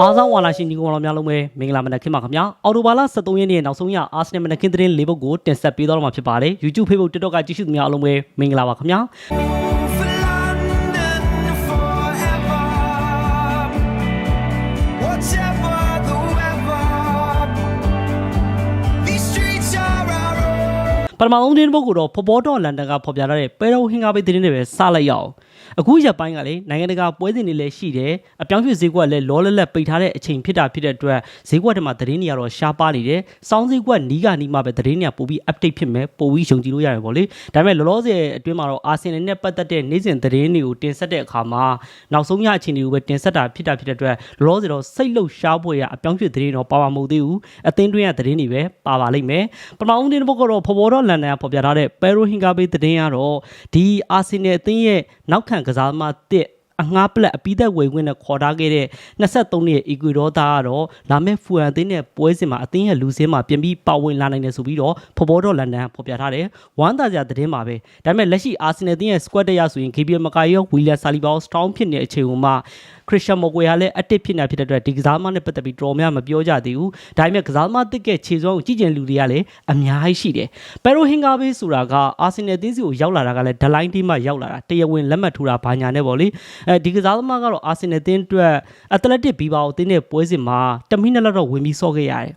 အားဆောင်ဝါလာရှင်ညီကောင်တော်များလုံးပဲမင်္ဂလာမနက်ခင်းပါခင်ဗျာအော်တိုဘာလ23ရက်နေ့နောက်ဆုံးရအာဆင်နယ်မနက်ခင်းသတင်း၄ပုဒ်ကိုတင်ဆက်ပေးသွားတော့မှာဖြစ်ပါတယ် YouTube Facebook TikTok ကကြည့်ရှုသူများအားလုံးပဲမင်္ဂလာပါခင်ဗျာ ပထမဆုံးသတင်းပုဒ်ကိုတော့ဖော်ပေါ်တော့လန်ဒန်ကဖော်ပြထားတဲ့ပဲတော်ဟင်္ကားပေးသတင်းတွေပဲစလိုက်ရအောင်အခုရက်ပိုင်းကလေနိုင်ငံတကာပွဲစဉ်တွေလည်းရှိတယ်အပြောင်းရွှေ့ဈေးကွက်လည်းလောလလက်ပိတ်ထားတဲ့အချိန်ဖြစ်တာဖြစ်တဲ့အတွက်ဈေးကွက်တွေမှာသတင်းတွေကတော့ရှားပါနေတယ်စောင်းဈေးကွက်နီးကနီးမှပဲသတင်းတွေကပိုပြီး update ဖြစ်မယ်ပိုပြီးယုံကြည်လို့ရတယ်ပေါ့လေဒါပေမဲ့လောလောဆယ်အတွင်းမှာတော့အာဆင်နယ်နဲ့ပတ်သက်တဲ့နေ့စဉ်သတင်းတွေကိုတင်ဆက်တဲ့အခါမှာနောက်ဆုံးရအခြေအနေကိုပဲတင်ဆက်တာဖြစ်တာဖြစ်တဲ့အတွက်လောလောဆယ်တော့စိတ်လှုပ်ရှားဖွယ်ရအပြောင်းရွှေ့သတင်းတော့ပါပါမဟုတ်သေးဘူးအသင်းတွင်းရသတင်းတွေပဲပါပါလိမ့်မယ်ပထမဦးသတင်းတစ်ပုဒ်ကတော့ဖော်ပေါ်တော့လန်ဒန်ကဖော်ပြထားတဲ့ပဲရိုဟင်ကာဘေးသတင်းကတော့ဒီအာဆင်နယ်အသင်းရဲ့နောက်ခံကစားသမားတစ်အငှားပလက်အပိသက်ဝေခွင့်နဲ့ခေါ်ထားခဲ့တဲ့23နှစ်အီကွေဒေါသားကတော့လာမယ့်ဖူဟန်အသင်းနဲ့ပွဲစဉ်မှာအသင်းရဲ့လူစင်းမှာပြင်ပြီးပါဝင်လာနိုင်တယ်ဆိုပြီးတော့ဖော်ပေါ်တော့လန်ဒန်ဖော်ပြထားတယ်ဝမ်းသာစရာသတင်းပါပဲဒါပေမဲ့လက်ရှိအာဆင်နယ်အသင်းရဲ့ squad တက်ရဆိုရင် KPL မကာယောဝီလီယမ်ဆာလီဘာကို strong ဖြစ်နေတဲ့အချိန်မှာ ခရစ်စတန်မိုကွေဟာလည်းအတစ်ဖြစ်နေဖြစ်တဲ့အတွက်ဒီကစားသမားနဲ့ပတ်သက်ပြီးတော်များမပြောကြသေးဘူးဒါပေမဲ့ကစားသမားတစ်ကဲခြေစွမ်းကိုကြည့်ကျင်လူတွေကလည်းအများကြီးရှိတယ်ပယ်ရိုဟင်ဂါဘေးဆိုတာကအာဆင်နယ်အသင်းစီကိုရောက်လာတာကလည်းဒလိုင်းတီးမှရောက်လာတာတရားဝင်လက်မှတ်ထိုးတာဘာညာနဲ့ပေါ့လေအဲဒီကစားသမားကတော့အာဆင်နယ်အသင်းအတွက်အက်တလက်တစ်ဘီဘာကိုအသင်းနဲ့ပွဲစဉ်မှာတမိနစ်လောက်တော့ဝင်ပြီးဆော့ခဲ့ရတယ်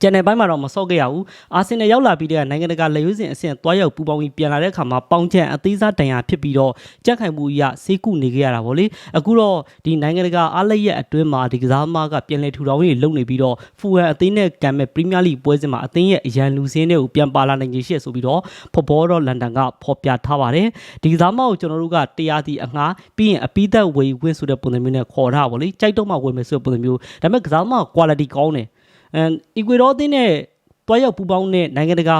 ကျန်တဲ့ဘိုင်းမှာတော့မဆော့ခဲ့ရဘူးအာဆင်နယ်ရောက်လာပြီးတဲ့နိုင်ငံတကာလက်ရွေးစင်အဆင့်သွားရောက်ပူပေါင်းပြီးပြန်လာတဲ့အခါမှာပေါင်ချန်အသေးစားတန်ရာဖြစ်ပြီးတော့ကြက်ခိုင်မှုရစေးကုနေခဲ့ရတာဗောလေအခုတော့ဒီနိုင်ငံတကာအားလက်ရက်အတွင်းမှာဒီကစားသမားကပြန်လည်ထူထောင်ရေးလုပ်နေပြီးတော့ဖူဟန်အသင်းနဲ့ကံမဲ့ပရီးမီးယားလိပွဲစဉ်မှာအသင်းရဲ့အရန်လူစင်းတွေကိုပြန်ပါလာနိုင်ခြင်းရှိရဆိုပြီးတော့ဖော်ဘောတော့လန်ဒန်ကဖော်ပြထားပါတယ်ဒီကစားသမားကိုကျွန်တော်တို့ကတရားစီအငှားပြီးရင်အပိသက်ဝေဝင်းဆိုတဲ့ပုံစံမျိုးနဲ့ခေါ်ထားဗောလေကြိုက်တော့မှဝယ်မယ်ဆိုတဲ့ပုံစံမျိုးဒါပေမဲ့ကစားသမားက quality ကောင်းတယ် အမ်အီကွေဒေါအသင်းနဲ့တွားရောက်ပူပေါင်းတဲ့နိုင်ငံတကာ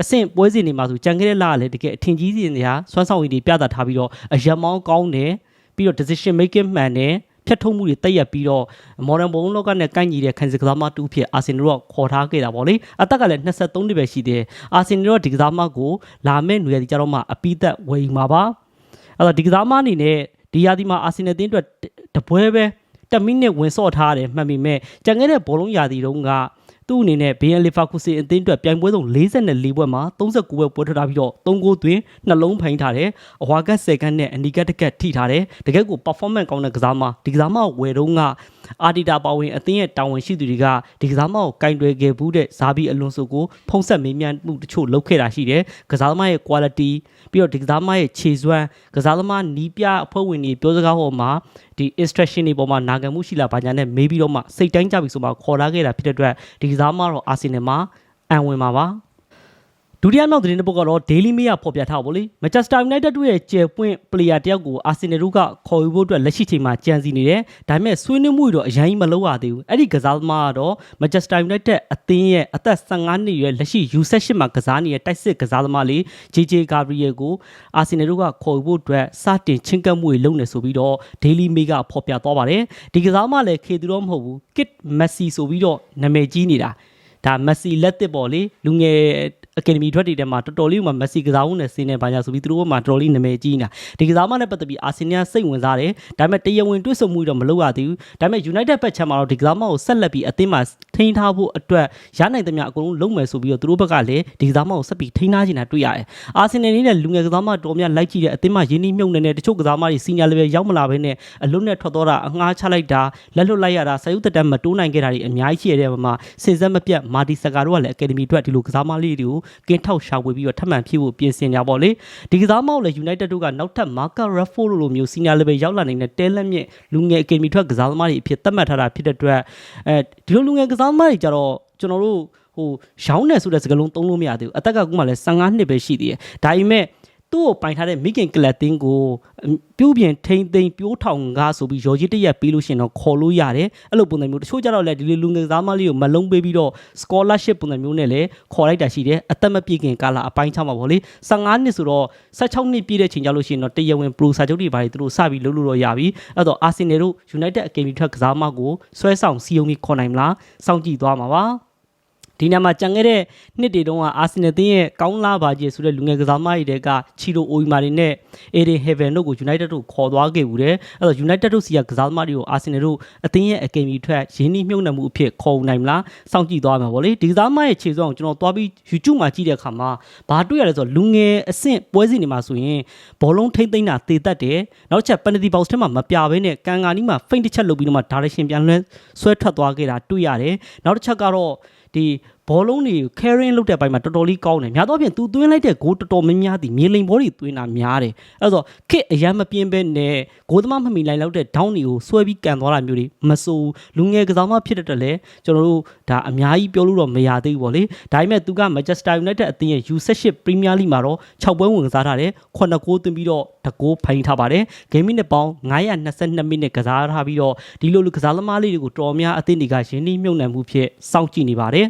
အဆင့်ပွဲစဉ်တွေမှာဆိုကြံခဲ့တဲ့လကလည်းတကယ်အထင်ကြီးစီတွေကစွမ်းဆောင်ရည်တွေပြသထားပြီးတော့အယက်မောင်းကောင်းတယ်ပြီးတော့ decision making မှန်တယ်ဖြတ်ထုတ်မှုတွေတက်ရက်ပြီးတော့ modern ဘုံလောကနဲ့ကိုက်ညီတဲ့ခံစစ်ကစားမတူဖြစ်အာဆင်နယ်ကခေါ်ထားခဲ့တာပေါ့လေအသက်ကလည်း23နှစ်ပဲရှိသေးတယ်အာဆင်နယ်ကဒီကစားမကိုလာမယ့်နွေရာသီကျတော့မှအပိသက်ဝယ်ယူမှာပါအဲ့တော့ဒီကစားမအနေနဲ့ဒီရာသီမှာအာဆင်နယ်တင်းအတွက်တပွဲပဲ 10မိနစ်ဝင်ဆော့ထားတယ်မှတ်မိမဲ့ကြံခဲ့တဲ့ဘောလုံးရာသီတုန်းကသူ့အနေနဲ့ဘေးယန်လီဖာကူစီအသင်းအတွက်ပြိုင်ပွဲဆုံး44ပွဲမှာ39ပွဲပွဲထွက်ထားပြီးတော့3ဂိုးသွင်းနှလုံးဖိုင်းထားတယ်အဝါကတ်10ကတ်နဲ့အနီကတ်တစ်ကတ်ထိထားတယ်တကယ်ကို performance ကောင်းတဲ့ကစားမဒီကစားမဝယ်တော့က အာဒီတာပါဝင်အသင်းရဲ့တာဝန်ရှိသူတွေကဒီကစားမကိုကင်တွယ်ခဲ့ဘူးတဲ့ဇာဘီအလွန်ဆိုကိုဖုံးဆက်မေးမြန်းမှုတချို့လုပ်ခဲ့တာရှိတယ်ကစားသမားရဲ့ quality ပြီးတော့ဒီကစားသမားရဲ့ခြေစွမ်းကစားသမားနီးပြအဖွဲ့ဝင်တွေပြောစကားဟောမှာဒီ instruction တွေပေါ်မှာနာခံမှုရှိလားဘာညာနဲ့မေးပြီးတော့မှစိတ်တိုင်းကြပြီဆိုမှခေါ်လာခဲ့တာဖြစ်တဲ့အတွက်ဒီကစားသမားတော့အာဆင်နယ်မှာအံဝင်ပါပါ ဒုတိယမြောက်သတင်းတစ်ပုဒ်ကတော့ Daily Mail ဖော်ပြထားပါလေ Manchester United တို့ရဲ့ကျယ်ပွင့် player တယောက်ကို Arsenal တို့ကခေါ်ယူဖို့အတွက်လက်ရှိချိန်မှာကြံစည်နေတယ်။ဒါပေမဲ့ဆွေးနွေးမှုတွေတော့အရင်ကြီးမလုပ်ရသေးဘူး။အဲ့ဒီကစားသမားကတော့ Manchester United အသင်းရဲ့အသက်15နှစ်ရွယ်လက်ရှိ U18 မှာကစားနေတဲ့တိုက်စစ်ကစားသမားလေး JJ Gabriel ကို Arsenal တို့ကခေါ်ယူဖို့အတွက်စတင်ချင်းကပ်မှုတွေလုပ်နေဆိုပြီးတော့ Daily Mail ကဖော်ပြသွားပါတယ်။ဒီကစားသမားလည်းခေသူတော့မဟုတ်ဘူး။ Kit Messi ဆိုပြီးတော့နာမည်ကြီးနေတာ။ ဒါမက်ဆီလက်တစ်ပေါ့လေလူငယ်အကယ်ဒမီထွက်တွေထဲမှာတော်တော်လေးကမက်ဆီကစားဦးနဲ့ဆင်းနေပါညာဆိုပြီးသူတို့ကမှတော်တော်လေးနာမည်ကြီးနေတာဒီကစားမနဲ့ပတ်သက်ပြီးအာဆင်နယ်စိတ်ဝင်စားတယ်ဒါပေမဲ့တရားဝင်တွေ့ဆုံမှုတော့မလုပ်ရသေးဘူးဒါပေမဲ့ United ဘက်ချမ်းမှာတော့ဒီကစားမကိုဆက်လက်ပြီးအသင်းမှာထိန်းထားဖို့အတွက်ရနိုင်သမျှအကုန်လုံးလုပ်မယ်ဆိုပြီးတော့သူတို့ဘက်ကလည်းဒီကစားမကိုဆက်ပြီးထိန်းထားနေတာတွေ့ရတယ်အာဆင်နယ်နဲ့လူငယ်ကစားမတော်များလိုက်ကြည့်တဲ့အသင်းမှာရင်းနှီးမြှုပ်နှံတဲ့တချို့ကစားမတွေစီနီယာ level ရောက်မလာဘဲနဲ့အလွတ်နဲ့ထွက်သွားတာအငှားချလိုက်တာလက်လွတ်လိုက်ရတာဆယ်ယူတက်တက်မတိုးနိုင်ခဲ့တာတွေအများကြီးရှိရတဲ့မှာစင်စက်မပြတ်မာတီစကာတို့ကလည်းအကယ်ဒမီအတွက်ဒီလိုကစားမလေးတွေကိုကင်းထောက်ရှာဝေပြီးတော့ထပ်မံဖြည့်ဖို့ပြင်ဆင်ကြပါလေဒီကစားမကိုလည်း United တို့ကနောက်ထပ် Marca Rashford လိုမျိုး senior level ရောက်လာနေတဲ့တဲလက်မြင့်လူငယ်အကယ်ဒမီထွက်ကစားသမားတွေအဖြစ်သတ်မှတ်ထားတာဖြစ်တဲ့အတွက်အဲဒီလိုလူငယ်ကစားသမားတွေကြတော့ကျွန်တော်တို့ဟိုရောင်းတယ်ဆိုတဲ့စကားလုံးသုံးလို့မရသေးဘူးအသက်ကကူမှလည်း15နှစ်ပဲရှိသေးတယ်ဒါပေမဲ့ သူ့ကိုပိုင်ထားတဲ့မိခင်ကလပ်တင်းကိုပြုတ်ပြင်ထိမ့်သိမ့်ပြိုးထောင်ကားဆိုပြီးရော်ကြီးတရက်ပေးလို့ရှင်တော့ခေါ်လို့ရတယ်အဲ့လိုပုံစံမျိုးတချို့ကြတော့လည်းဒီလိုလူငယ်သားမလေးကိုမလုံးပေးပြီးတော့ scholarship ပုံစံမျိုးနဲ့လည်းခေါ်လိုက်တာရှိတယ်အသက်မပြည့်ခင်ကာလအပိုင်းချမှာပေါ့လေ15နှစ်ဆိုတော့16နှစ်ပြည့်တဲ့ချိန်ကြလို့ရှိရင်တော့တရားဝင် pro စာချုပ်တွေဘာတွေသူတို့စပြီးလုပ်လို့တော့ရပြီအဲ့တော့ Arsenal တို့ United Academy ထွက်ကစားမကိုဆွဲဆောင်စီယုံပြီးခေါ်နိုင်မလားစောင့်ကြည့်သွားမှာပါ ဒီညမှာကြံခဲ့တဲ့နှစ်တွေတုန်းကအာဆင်နယ်တင်းရဲ့ကောင်းလာပါကြီးဆိုတဲ့လူငယ်ကစားသမားတွေတဲကချီလိုအိုအီမာတွေနဲ့အေဒင်ဟေဗန်တို့ကို United တို့ခေါ်သွားခဲ့ဘူးတယ်အဲ့တော့ United တို့စီကကစားသမားတွေကိုအာဆင်နယ်တို့အသင်းရဲ့အကယ်ဒမီထွက်ရင်းနှီးမြှုပ်နှံမှုအဖြစ်ခေါ်ယူနိုင်မလားစောင့်ကြည့်သွားမှာပေါ့လေဒီကစားသမားရဲ့ခြေစွမ်းကိုကျွန်တော်သွားပြီး YouTube မှာကြည့်တဲ့အခါမှာဘာတွေ့ရလဲဆိုတော့လူငယ်အဆင့်ပွဲစဉ်တွေမှာဆိုရင်ဘောလုံးထိမ့်သိမ့်တာတေတက်တယ်နောက်တစ်ချက် penalty box ထဲမှာမပြဘဲနဲ့ကန်ကာနီမှာ feint တစ်ချက်လုပ်ပြီးတော့မှ direction ပြန်လွှဲဆွဲထွက်သွားခဲ့တာတွေ့ရတယ်နောက်တစ်ချက်ကတော့ ဒီဘောလုံးတွေ carrying လုပ်တဲ့ဘက်မှာတော်တော်လေးကောင်းတယ်များသောအားဖြင့်သူသွင်းလိုက်တဲ့ဂိုးတော်တော်များများဒီမြေလိမ်ဘောတွေသွင်းတာများတယ်အဲ့တော့ခစ်အရန်မပြင်းပဲနဲ့ဂိုးသမားမမီလိုက်လောက်တဲ့ down တွေကိုဆွဲပြီးကန်သွားတာမျိုးတွေမစိုးလူငယ်ကစားမဖြစ်တဲ့တက်လဲကျွန်တော်တို့ဒါအများကြီးပြောလို့တော့မရသေးဘူးပေါ့လေဒါပေမဲ့သူက Manchester United အသင်းရဲ့ U18 Premier League မှာတော့6ပွဲဝင်ကစားထားတယ်9ဂိုးသွင်းပြီးတော့တကိုးဖိုင်ထားပါတယ်ဂိမ်းမိနစ်ပေါင်း922မိနစ်ကစားထားပြီးတော့ဒီလိုလူကစားသမားလေးတွေကိုတော်များအသင်းတွေကရင်းနှီးမြှုပ်နှံမှုဖြစ်စောင့်ကြည့်နေပါတယ်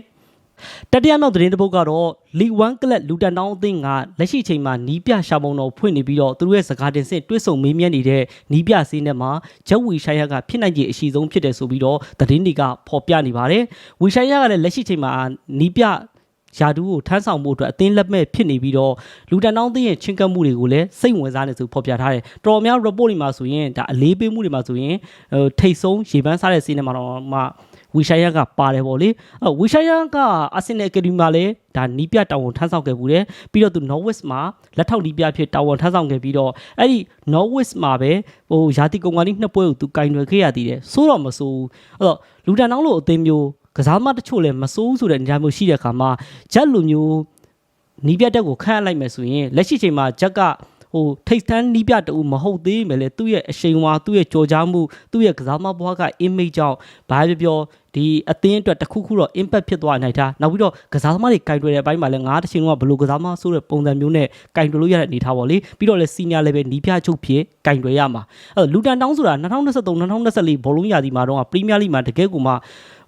တတိယမြောက်သတင်းတစ်ပုဒ်ကတော့ League 1ကလပ်လူတန်တောင်းအသင်းကလက်ရှိချိန်မှာနီးပြရှာပုံတော်ဖွင့်နေပြီးတော့သူတို့ရဲ့စကားတင်စစ်တွဲဆုံမေးမြန်းနေတဲ့နီးပြစင်းထဲမှာဂျက်ဝီရှိုင်ယာကဖြစ်နိုင်ခြေအရှိဆုံးဖြစ်တယ်ဆိုပြီးတော့သတင်းတွေကဖော်ပြနေပါတယ်ဝီရှိုင်ယာကလည်းလက်ရှိချိန်မှာနီးပြယာဒူးကိုထမ်းဆောင်မှုအတွက်အသင်းလက်မဲ့ဖြစ်နေပြီးတော့လူတန်တောင်းသင်းရဲ့ချင်းကပ်မှုတွေကိုလည်းစိတ်ဝင်စားနေဆိုဖော်ပြထားတယ်။တော်တော်များ report တွေမှာဆိုရင်ဒါအလေးပေးမှုတွေမှာဆိုရင်ဟိုထိတ်ဆုံးရေပန်းစားတဲ့စီးနေမှာတော့မှ ဝီရှိုင်ယာကပါတယ်ပေါ့လေ။အဲဝီရှိုင်ယာကအာဆင်နယ်အကယ်ဒမီမှာလည်းဒါနီးပြတာဝန်ထမ်းဆောင်ခဲ့ဘူးတယ်။ပြီးတော့သူ Norwich မှာလက်ထောက်နီးပြဖြစ်တာဝန်ထမ်းဆောင်ခဲ့ပြီးတော့အဲ့ဒီ Norwich မှာပဲဟိုယာတီကုံကနေနှစ်ပွဲကိုသူကင်တွယ်ခဲ့ရသေးတယ်။ဆိုးတော့မဆိုးဘူး။အဲ့တော့လူတန်တောင်းလို့အသိမျိုးကစားမတချို့လည်းမစိုးဘူးဆိုတဲ့နေရာမျိုးရှိတဲ့အခါမှာဂျက်လိုမျိုးနီးပြတက်ကိုခန့်အပ်လိုက်မယ်ဆိုရင်လက်ရှိချိန်မှာဂျက်က ဟိုထိတ်တန်းနီးပြတူမဟုတ်သေးမယ်လေသူ့ရဲ့အရှိန်ဝါသူ့ရဲ့ကြော်ကြားမှုသူ့ရဲ့ကစားမဘွားက image ကြောင့်ဘာပဲပြောဒီအသင်းအတွက်တစ်ခုခုတော့ impact ဖြစ်သွားနိုင်တာနောက်ပြီးတော့ကစားသမားတွေကင်တွယ်တဲ့အပိုင်းမှာလည်းငါတစ်ချိန်လုံးကဘယ်လိုကစားမဆိုးတဲ့ပုံစံမျိုးနဲ့ကင်တွယ်လို့ရတဲ့အနေထားပေါ့လေပြီးတော့လည်း senior level နီးပြချုပ်ဖြစ်ကင်တွယ်ရမှာအဲ့လူတန်တောင်းဆိုတာ2023 2024ဘောလုံးရာသီမှာတော့ Premier League မှာတကယ်ကိုမှ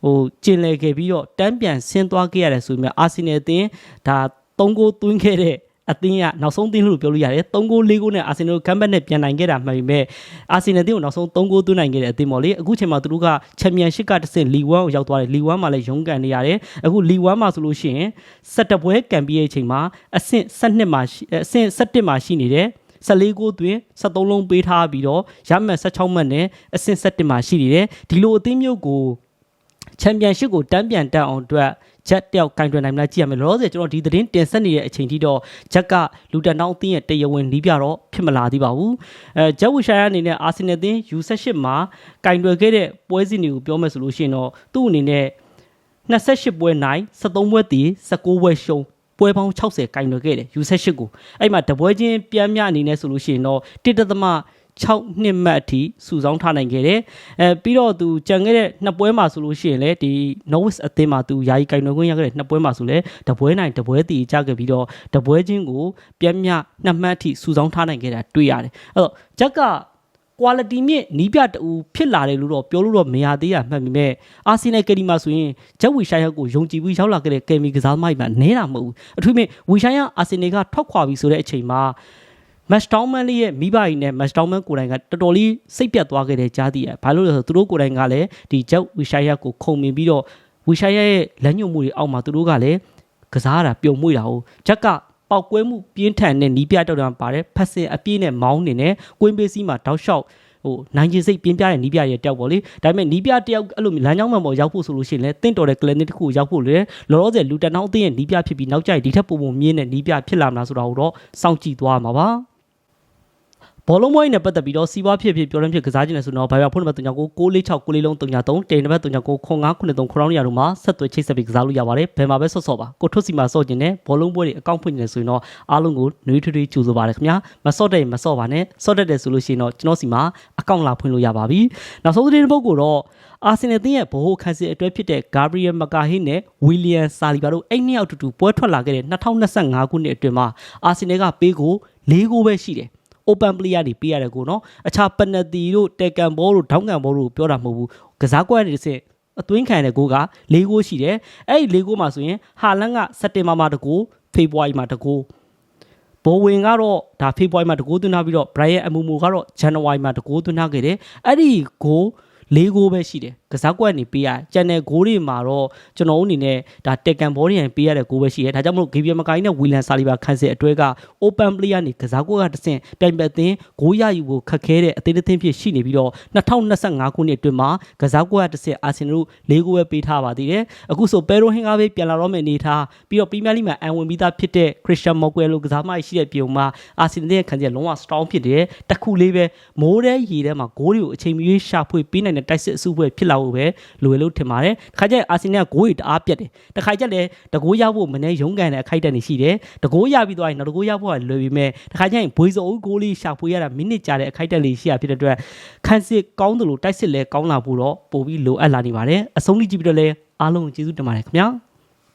ဟိုကျင်လည်ခဲ့ပြီးတော့တန်းပြန်ဆင်းသွားခဲ့ရတယ်ဆိုပေမဲ့အာဆင်နယ်အသင်းဒါ3ဂိုးသွင်းခဲ့တဲ့ အသင်းကနောက်ဆုံးသင်းလို့ပြောလို့ရတယ်3ဂိုး4ဂိုးနဲ့အာဆင်နယ်ကိုကမ်ဘက်နဲ့ပြန်နိုင်ခဲ့တာမှန်ပေမဲ့အာဆင်နယ်အသင်းကိုနောက်ဆုံး3ဂိုးသွင်းနိုင်ခဲ့တဲ့အသင်းပေါ့လေအခုချိန်မှာသူတို့ကချန်ပီယံရှစ်ကတစ်ဆင့်လီ1ကိုရောက်သွားတယ်လီ1မှာလည်းရုန်းကန်နေရတယ်အခုလီ1မှာဆိုလို့ရှိရင်17ပွဲကန်ပြီးရဲ့အချိန်မှာအဆင့်17မှာရှိအဆင့်17မှာရှိနေတယ်14ကိုတွင်73လုံးပေးထားပြီးတော့ရမှတ်16မှတ်နဲ့အဆင့်17မှာရှိနေတယ်ဒီလိုအသင်းမျိုးကို ချန်ပီယံရှစ်ကိုတန်းပြန်တက်အောင်အတွက်ဂျက်တယောက်ကင်တွယ်နိုင်မလားကြည့်ရမယ်လောလောဆယ်ကျွန်တော်ဒီသတင်းတင်ဆက်နေတဲ့အချိန်ထိတော့ဂျက်ကလူတန်တောင်းအသင်းရဲ့တရားဝင်နီးပြတော့ဖြစ်မလာသေးပါဘူးအဲဂျက်ဝီရှာယာအနေနဲ့အာဆင်နယ်အသင်း U18 မှာကင်တွယ်ခဲ့တဲ့ပွဲစဉ်တွေကိုပြောမယ်ဆိုလို့ရှိရင်တော့သူ့အနေနဲ့28ပွဲနိုင်73ပွဲတည်19ပွဲရှုံးပွဲပေါင်း60ကင်တွယ်ခဲ့တယ် U18 ကိုအဲ့မှာတပွဲချင်းပြန်မြအနေနဲ့ဆိုလို့ရှိရင်တော့ 1.6နှစ်မှတ်အထိစုဆောင်းထားနိုင်ခဲ့တယ်။အဲပြီးတော့သူကြံခဲ့တဲ့နှစ်ပွဲမှာဆိုလို့ရှိရင်လည်းဒီ Norwich အသင်းမှာသူယာယီကင်တွယ်ခွင့်ရခဲ့တဲ့နှစ်ပွဲမှာဆိုလည်းတပွဲနိုင်တပွဲတည်ကြခဲ့ပြီးတော့တပွဲချင်းကိုပြန်မြနှစ်မှတ်အထိစုဆောင်းထားနိုင်ခဲ့တာတွေ့ရတယ်။အဲ့တော့ဂျက်က quality မြင့်နီးပြတူဖြစ်လာတယ်လို့တော့ပြောလို့တော့မရသေးရမှတ်ပေမဲ့အာဆင်နယ်ကယ်ဒီမှာဆိုရင်ဂျက်ဝီရှိုင်ယာကိုယုံကြည်ပြီးရောက်လာခဲ့တဲ့ကယ်မီကစားသမားတွေမှာနဲတာမဟုတ်ဘူးအထူးသဖြင့်ဝီရှိုင်ယာအာဆင်နယ်ကထွက်ခွာပြီဆိုတဲ့အချိန်မှာ match down man လေးရဲ့မိဘကြီးနဲ့ match down man ကိုယ်တိုင်ကတော်တော်လေးစိတ်ပြတ်သွားခဲ့တဲ့ကြားတည်ရဘာလို့လဲဆိုတော့သူတို့ကိုယ်တိုင်ကလည်းဒီဂျက်ဝီရှိုင်ယာကိုခုံမြင်ပြီးတော့ဝီရှိုင်ယာရဲ့လက်ညှိုးမှုတွေအောက်မှာသူတို့ကလည်းကစားရတာပျော်မွေ့တာဟုတ်ဂျက်ကပောက်ကွဲမှုပြင်းထန်တဲ့နီးပြတောက်တံပါတယ်ဖက်စင်အပြည့်နဲ့မောင်းနေနဲ့ကွင်းပေးစီးမှာတောက်လျှောက်ဟိုနိုင်ကျင်စိတ်ပြင်းပြတဲ့နီးပြရဲ့တယောက်ပေါ့လေဒါပေမဲ့နီးပြတယောက်အဲ့လိုလမ်းကြောင်းမှန်ပေါ်ရောက်ဖို့ဆိုလို့ရှိရင်လည်းတင့်တော်တဲ့ clinic တစ်ခုကိုရောက်ဖို့လေလောလောဆယ်လူတန်အောင်အသင်းရဲ့နီးပြဖြစ်ပြီးနောက်ကျရင်ဒီထက်ပိုပိုမြင့်တဲ့နီးပြဖြစ်လာမလားဆိုတာကိုတော့စောင့်ကြည့်သွားမှာပါ ဘောလုံးပွဲနဲ့ပတ်သက်ပြီးတော့စီးပွားဖြစ်ဖြစ်ပြောရင်းဖြစ်ကစားခြင်းနဲ့ဆိုတော့ဘာပြဖုန်းနံပါတ်39 946 9လုံး39တေနံပါတ်39 0993ခေါင်းရတို့မှာဆက်သွယ်ချိတ်ဆက်ပြီးကစားလို့ရပါတယ်ဘယ်မှာပဲဆော့ဆော့ပါကိုထွတ်စီမှာဆော့ခြင်းနဲ့ဘောလုံးပွဲတွေအကောင့်ဖွင့်နေဆိုရင်တော့အားလုံးကိုနှွေးထွေးထွေးကြိုဆိုပါရခင်ဗျာမဆော့တဲ့မဆော့ပါနဲ့ဆော့တတ်တယ်ဆိုလို့ရှိရင်တော့ကျွန်တော်စီမှာအကောင့်လာဖွင့်လို့ရပါပြီနောက်ဆုံးသတင်းတစ်ပုဒ်ကိုတော့အာဆင်နယ်တင်းရဲ့ဗဟိုခန်းစစ်အတွဲဖြစ်တဲ့ဂါဘရီယယ်မကာဟီနဲ့ဝီလီယမ်ဆာလီဘာတို့အဲ့နှစ်ယောက်တူတူပွဲထွက်လာခဲ့တဲ့2025ခုနှစ်အတွင်းမှာအာဆင်နယ်ကပေးကို၄ဂိုးပဲရှိတယ် open player တွေပေးရတယ်ကိုနော်အခြား penalty တို့တေကန်ဘောတို့ဒေါင်းကန်ဘောတို့ပြောတာမဟုတ်ဘူးကစားကွက်တွေစစ်အသွင်းခံတဲ့ကိုက၄ဂိုးရှိတယ်အဲ့ဒီ၄ဂိုးမှာဆိုရင်ဟာလန်ကစက်တင်ဘာမှာတကူဖေဖော်ဝါရီမှာတကူဘောဝင်ကတော့ဒါဖေဖော်ဝါရီမှာတကူသွင်းထားပြီးတော့ Brian Amumu ကတော့ January မှာတကူသွင်းထားခဲ့တယ်အဲ့ဒီဂိုး၄ဂိုးပဲရှိတယ် ကကစားကွက်နေပေးရကျန်တဲ့ဂိုးတွေမှာတော့ကျွန်တော်တို့အနေနဲ့ဒါတက်ကန်ဘောဒီယန်ပေးရတဲ့ဂိုးပဲရှိရဲဒါကြောင့်မလို့ဂေဗီယယ်မကိုင်းနဲ့ဝီလန်ဆာလီဘာခန်းစစ်အတွဲက open play ကနေကစားကွက်ကတစ်ဆင့်ပြိုင်ပတ်သင်းဂိုးရယူဖို့ခက်ခဲတဲ့အသေးသေးဖြစ်ရှိနေပြီးတော့2025ခုနှစ်အတွင်းမှာကစားကွက်ကတစ်ဆင့်အာဆင်နယ်တို့၄ဂိုးပဲပေးထားပါသေးတယ်အခုဆိုပဲရိုဟင်ကပဲပြန်လာတော့မယ့်အနေထားပြီးတော့ပရီးမီးယားလိမှာအန်ဝင်ပြီးသားဖြစ်တဲ့ခရစ်စတန်မော်ကွယ်လိုကစားမရှိတဲ့ပြုံမှာအာဆင်နယ်ရဲ့ခံချက်လုံးဝ strong ဖြစ်တယ်တစ်ခုလေးပဲမိုးတဲ့ရေထဲမှာဂိုးတွေကိုအချိန်မရွေးရှာဖွေပေးနိုင်တဲ့တိုက်စစ်အစုအဖွဲ့ဖြစ်လာဖို့ပဲလိုရလို့ထင်ပါတယ်ခါကျအာဆင်နယ်ကဂိုးတွေတအားပြတ်တယ်တခါကျလည်းတကိုးရဖို့မနေ့ရုံးကန်တဲ့အခိုက်အတန့်တွေရှိတယ်တကိုးရပြီးသွားရင်နောက်တကိုးရဖို့ကလွယ်ပြီးမဲ့တခါကျရင်ဘွေးစုံဂိုးလေးရှာဖွေရတာမိနစ်ကြာတဲ့အခိုက်အတန့်လေးရှိရဖြစ်တဲ့အတွက်ခန်းစစ်ကောင်းတယ်လို့တိုက်စစ်လဲကောင်းလာဖို့တော့ပို့ပြီးလိုအပ်လာနေပါတယ်အဆုံးထိကြည့်ပြီးတော့လဲအားလုံးကိုကျေးဇူးတင်ပါတယ်ခင်ဗျာ